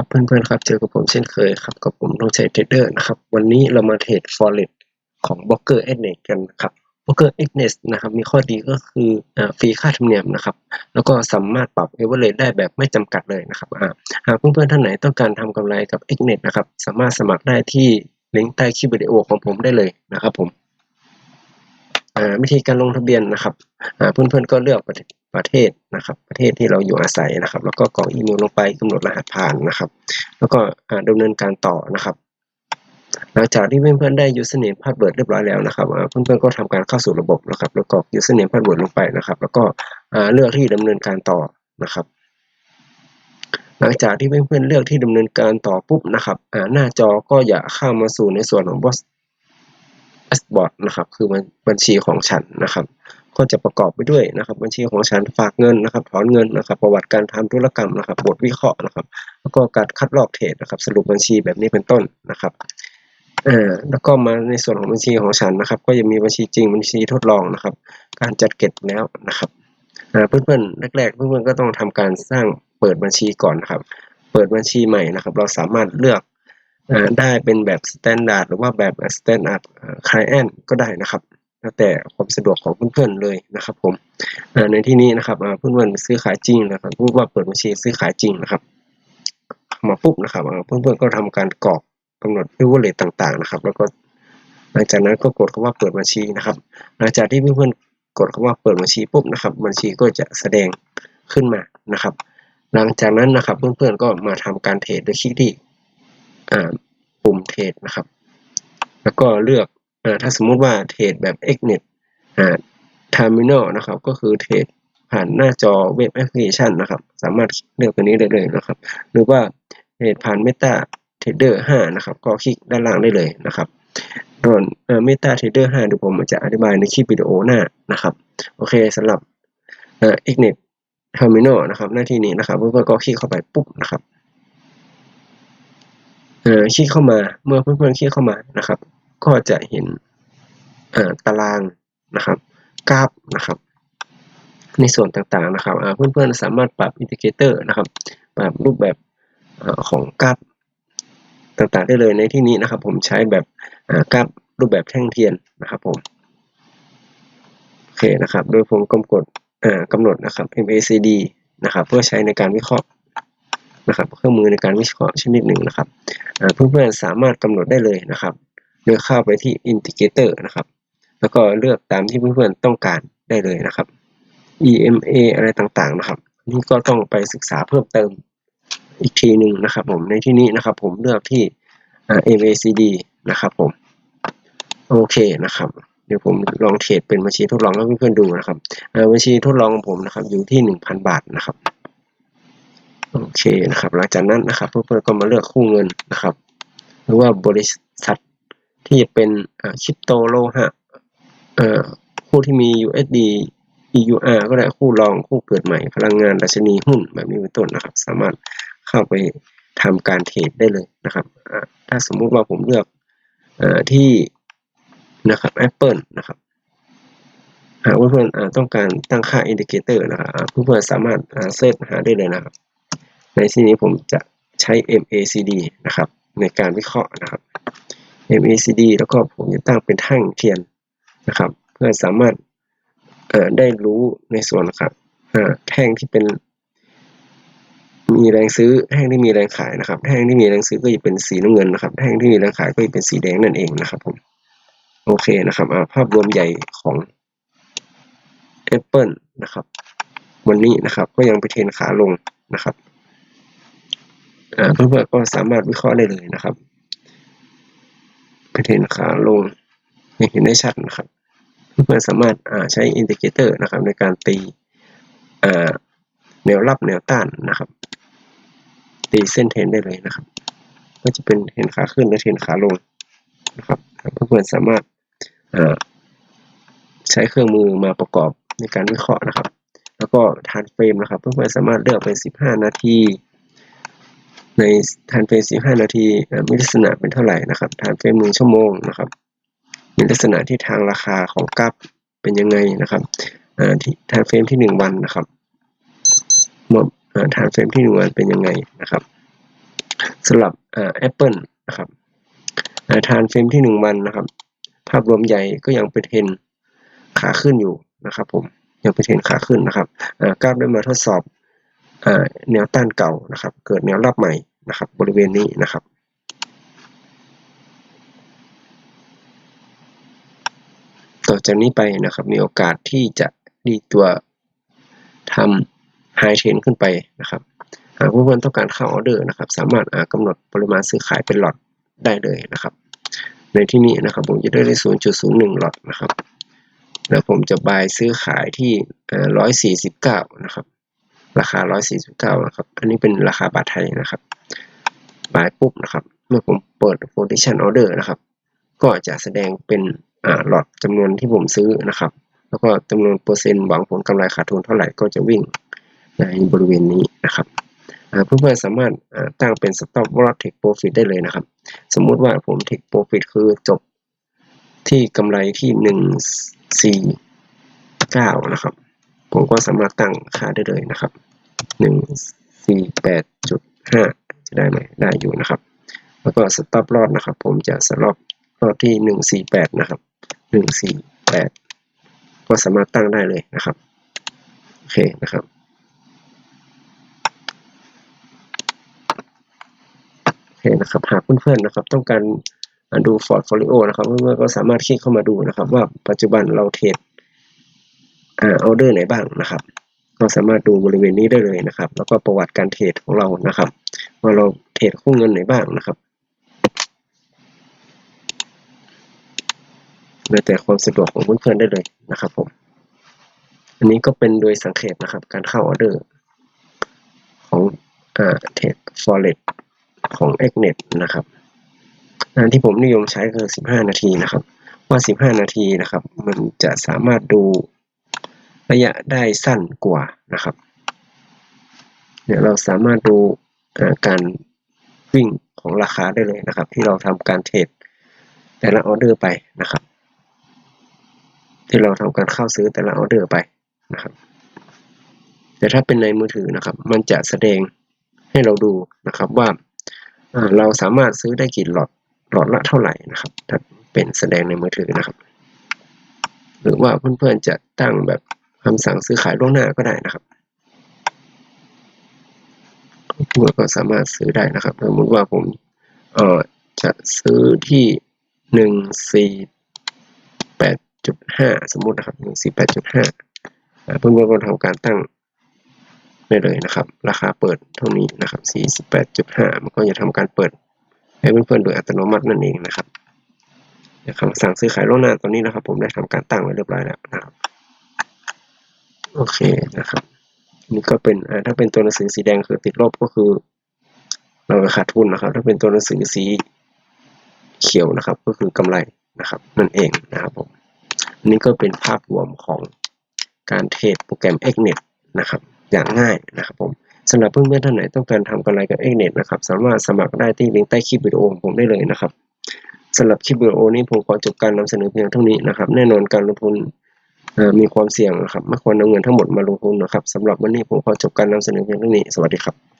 ครับเพื่อนๆครับเจอกับผมเช่นเคยครับกับผมต้องใช้เทรดเดอร์นะครับ วันนี้เรามาเทรด forex ของ b ล็อกเกอร์ Ednet กันนะครับ b ล็อกเกอร์ Ednet นะครับมีข้อดีก็คืออ่าฟรีค่าธรรมเนียมนะครับ แล้วก็สามารถปรับ average ได้แบบไม่จำกัดเลยนะครับอ่าหากเพื่อนๆท่านไหนต้องการทำกำไรกับ Ednet นะครับสามารถสมัครได้ที่ลิงก์ใต้คลิปวิดีโอของผมได้เลยนะครับผม วิธีการลงทะเบียนนะครับเพื่อนๆก็เลือกประเทศประเทศนะครับ ประเทศที่เราอยู่อาศัยนะครับ แล้วก็กรอกอีเมลลงไปกำหนดรหัสผ่านนะครับ แล้วก็อ่าดำเนินการต่อนะครับ หลังจากที่เพื่อนๆได้ username password เรียบร้อยแล้วนะครับเพื่อนๆก็ทำการเข้าสู่ระบบนะครับแล้วกรอก username password ลงไปนะครับ แล้วก็เลือกที่ดำเนินการต่อนะครับหลังจากที่เพื่อนๆเลือกที่ดำเนินการต่อปุ๊บนะครับหน้าจอก็อย่าเข้ามาสู่ในส่วนของ แดชบอร์ดนะครับคือบัญชีของฉันนะครับ ก็จะประกอบไปด้วยนะครับ บัญชีของฉันฝากเงินนะครับ ถอนเงินนะครับ ประวัติการทำธุรกรรมนะครับ บทวิเคราะห์นะครับ แล้วก็การคัดลอกเทรดนะครับ สรุปบัญชีแบบนี้เป็นต้นนะครับอ่าแล้วก็มาในส่วนของบัญชีของฉันนะครับ ก็จะมีบัญชีจริงบัญชีทดลองนะครับ การจัดเก็บแล้วนะครับเพื่อนๆแรกๆ เพื่อนๆก็ต้องทำการสร้างเปิดบัญชีก่อนนะครับ เปิดบัญชีใหม่นะครับ เราสามารถเลือก ได้เป็นแบบ standard หรือว่าแบบ standard client ก็ได้นะครับแล้วแต่ความสะดวกของเพื่อนๆเลยนะครับ ผมในที่นี้นะครับเพื่อนๆซื้อขายจริงนะครับพูดว่าเปิดบัญชีซื้อขายจริงนะครับมาปุ๊บนะครับเพื่อนๆก็ทำการกรอกกำหนด privilege ต่างๆนะครับ แล้วก็หลังจากนั้นก็กดคำว่าเปิดบัญชีนะครับ หลังจากที่เพื่อนๆกดคำว่าเปิดบัญชีปุ๊บนะครับ บัญชีก็จะแสดงขึ้นมานะครับ หลังจากนั้นนะครับเพื่อนๆก็มาทำการเทรดโดยคลิกที่ ปุ่มเทรดนะครับ แล้วก็เลือกอถ้าสมมุติว่าเทรดแบบ Xnet Terminal นะครับ ก็คือเทรดผ่านหน้าจอเว็บแอปพลิเคชันนะครับ สามารถเลือกตัวนี้ได้เลยนะครับ หรือว่าเทรดผ่าน Meta Trader 5 นะครับ ก็คลิกด้านล่างได้เลยนะครับส่วนเอ่อ Meta Trader 5เดี๋ยวผมจะอธิบายในคลิปวิดีโอหน้านะครับ โอเคสำหรับเอ่อ Xnet Terminal นะครับ หน้าที่นี้นะครับเพื่อนๆก็คลิกเข้าไปปุ๊บนะครับ เออคลิกเข้ามาเมื่อเพื่อนๆคลิกเข้ามานะครับ ก็จะเห็นเอ่อตารางนะครับกราฟนะครับ ในส่วนต่างๆนะครับเพื่อนๆสามารถปรับอินดิเคเตอร์นะครับปรับรูปแบบอของกราฟต่างๆได้เลยในที่นี้นะครับ ผมใช้แบบกราฟรูปแบบแท่งเทียนนะครับผมโอเคนะครับ โดยผมกำกดกำหนดนะครับ MACD นะครับ เพื่อใช้ในการวิเคราะห์ นะครับเครื่องมือในการวิเคราะห์ชนิดหนึ่งนะครับอ่าเพื่อนๆสามารถกำหนดได้เลยนะครับโดยเข้าไปที่อินดิเคเตอร์นะครับ แล้วก็เลือกตามที่เพื่อนๆต้องการได้เลยนะครับ EMA อะไรต่างๆนะครับ นี่ก็ต้องไปศึกษาเพิ่มเติมอีกทีหนึ่งนะครับ ผมในที่นี้นะครับ ผมเลือกที่ MACD นะครับผมโอเคนะครับ เดี๋ยวผมลองเทรดเป็นบัญชีทดลองให้เพื่อนๆดูนะครับบัญชีทดลองของผมนะครับ อยู่ที่ 1,000 บาทนะครับ โอเคนะครับหลังจากนั้นนะครับเพื่อนๆก็มาเลือกคู่เงินนะครับ หรือว่าบริษัทที่จะเป็นคริปโตโลหะคู่ที่มี USD EUR ก็ได้คู่รองคู่เกิดใหม่ พลังงานดัชนีหุ้นแบบนี้เป็นต้นนะครับ สามารถเข้าไปทำการเทรดได้เลยนะครับถ้าสมมุติว่าผมเลือกอที่นะครับ Apple นะครับหากเพื่อนๆต้องการตั้งค่าอินดิเคเตอร์นะครับเพื่อนๆสามารถเสิร์ชหาได้เลยนะครับ ในที่นี้ผมจะใช้ MACD นะครับในการวิเคราะห์นะครับ MACD แล้วก็ผมจะตั้งเป็นแท่งเทียนนะครับ เพื่อสามารถได้รู้ในส่วนนะครับแท่งที่เป็น มีแรงซื้อแท่งที่มีแรงขายนะครับ แท่งที่มีแรงซื้อก็จะเป็นสีน้ำเงินนะครับ แท่งที่มีแรงขายก็จะเป็นสีแดงนั่นเองนะครับผมโอเคนะครับภาพรวมใหญ่ของ Apple นะครับ วันนี้นะครับก็ยังไปเทนขาลงนะครับ เพื่อนๆก็สามารถวิเคราะห์ได้เลยนะครับไปเทรนขาลงเห็นได้ชัดนะครับ เพื่อนๆสามารถใช้อินดิเคเตอร์นะครับ ในการตีแนวรับแนวต้านนะครับ ตีเส้นเทรนได้เลยนะครับ ก็จะเป็นเห็นขาขึ้นและเห็นขาลงนะครับเพื่อนๆสามารถใช้เครื่องมือมาประกอบในการวิเคราะห์นะครับ แล้วก็ทานเฟรมนะครับ เพื่อนๆสามารถเลือกเป็น 15 นาที ในทานเฟรม15 นาทีมีลักษณะเป็นเท่าไหร่นะครับทานเฟรม1ชั่วโมงนะครับ มีลักษณะที่ทางราคาของกราฟเป็นยังไงนะครับทานเฟรมที่ 1 วันนะครับหมดทานเฟรมที่ 1 วันเป็นยังไงนะครับสำหรับแอ่า Apple นะครับอ่าทานเฟรมที่หนึ่งวันนะครับ ภาพรวมใหญ่ก็ยังเป็นเทรนขาขึ้นอยู่นะครับผมยังเป็นเทรนขาขึ้นนะครับกราฟได้มาทดสอบ แนวต้านเก่านะครับ เกิดแนวรับใหม่นะครับ บริเวณนี้นะครับต่อจากนี้ไปนะครับ มีโอกาสที่จะดีตัวทำไฮเทนขึ้นไปนะครับหากผู้คนต้องการเข้าออเดอร์นะครับ สามารถอ่ากำหนดปริมาณซื้อขายเป็นหลอตได้เลยนะครับ ในที่นี้นะครับ ผมจะได้ได้ 0.01 หลอตนะครับ แล้วผมจะบายซื้อขายที่ร้อยสี่สิบเก้านะครับ ราคาร้อยสี่สิบเก้านะครับ อันนี้เป็นราคาบาทไทยนะครับบายปุ๊บนะครับ เมื่อผมเปิด position order นะครับ ก็จะแสดงเป็นอ่าหลอตจำนวนที่ผมซื้อนะครับ แล้วก็จำนวนเปอร์เซ็นต์หวังผลกำไรขาดทุนเท่าไหร่ก็จะวิ่งในบริเวณนี้นะครับเพื่อนๆสามารถตั้งเป็น stop loss take profit ได้เลยนะครับ สมมุติว่าผม take profit คือจบที่กำไรที่หนึ่งสี่เก้านะครับ ผมก็สามารถตั้งค่าได้เลยนะครับหนึ่งสี่แปดจุดห้าจะได้ไหมได้อยู่นะครับ แล้วก็ stop loss นะครับ ผมจะ stop loss ที่หนึ่งสี่แปดนะครับหนึ่งสี่แปดก็สามารถตั้งได้เลยนะครับโอเคนะครับโอเคนะครับหากเพื่อนๆนะครับ ต้องการดูฟอร์ดโฟลิโอนะครับเพื่อนๆก็สามารถคลิกเข้ามาดูนะครับ ว่าปัจจุบันเราเทรด อ่าอเดอร์ไหนบ้างนะครับก็สามารถดูบริเวณนี้ได้เลยนะครับ แล้วก็ประวัติการเทรดของเรานะครับว่าเราเทรดคู่เงินไหนบ้างนะครับแล้วแต่ความสะดวกของเพื่อนๆได้เลยนะครับผมอันนี้ก็เป็นโดยสังเกตนะครับ การเข้าออเดอร์ของเทรดฟอเรสของ Xnet นะครับงานที่ผมนิยมใช้คือ 15 นาทีนะครับ ว่า 15 นาทีนะครับ มันจะสามารถดู ระยะได้สั้นกว่านะครับเนี่ยเราสามารถดูการวิ่งของราคาได้เลยนะครับ ที่เราทำการเทรดแต่ละออเดอร์ไปนะครับ ที่เราทำการเข้าซื้อแต่ละออเดอร์ไปนะครับ แต่ถ้าเป็นในมือถือนะครับ มันจะแสดงให้เราดูนะครับว่าเราสามารถซื้อได้กี่หลอดหลอดละเท่าไหร่นะครับถ้าเป็นแสดงในมือถือนะครับ หรือว่าเพื่อนๆจะตั้งแบบ คำสั่งซื้อขายล่วงหน้าก็ได้นะครับเพื่อนก็สามารถซื้อได้นะครับสมมติว่าผมเอ่อจะซื้อที่หนึ่งสี่แปดจุดห้าสมมตินะครับหนึ่งสี่แปดจุดห้าเพื่อนๆก็ทำการตั้งได้เลยนะครับ ราคาเปิดเท่านี้นะครับสี่สิบแปดจุดห้ามันก็จะทำการเปิดให้เพื่อนๆโดยอัตโนมัตินั่นเองนะครับคำสั่งซื้อขายล่วงหน้าตอนนี้นะครับ ผมได้ทำการตั้งไว้เรียบร้อยแล้วนะครับ โอเคนะครับนี่ก็เป็นถ้าเป็นตัวหนังสือสีแดงคือติดลบก็คือ เราขาดทุนนะครับ ถ้าเป็นตัวหนังสือสีเขียวนะครับ ก็คือกำไรนะครับนั่นเองนะครับผมนนี้ก็เป็นภาพรวมของการเทรดโปรแกรม Xnet นะครับ อย่างง่ายนะครับผมสำหรับเพื่อนๆท่านไหนต้องการทำกำไรกับ Xnet นะครับ สามารถสมัครได้ที่ลิงก์ใต้คลิปวิดีโอของผมได้เลยนะครับสำหรับคลิปวิดีโอนี้ผมขอจบการนำเสนอเพียงเท่านี้นะครับ แน่นอนการลงทุน มีความเสี่ยงนะครับไม่ควรนำเงินทั้งหมดมาลงทุนนะครับสำหรับวันนี้ผมขอจบการนำเสนอเพียงเท่านี้สวัสดีครับ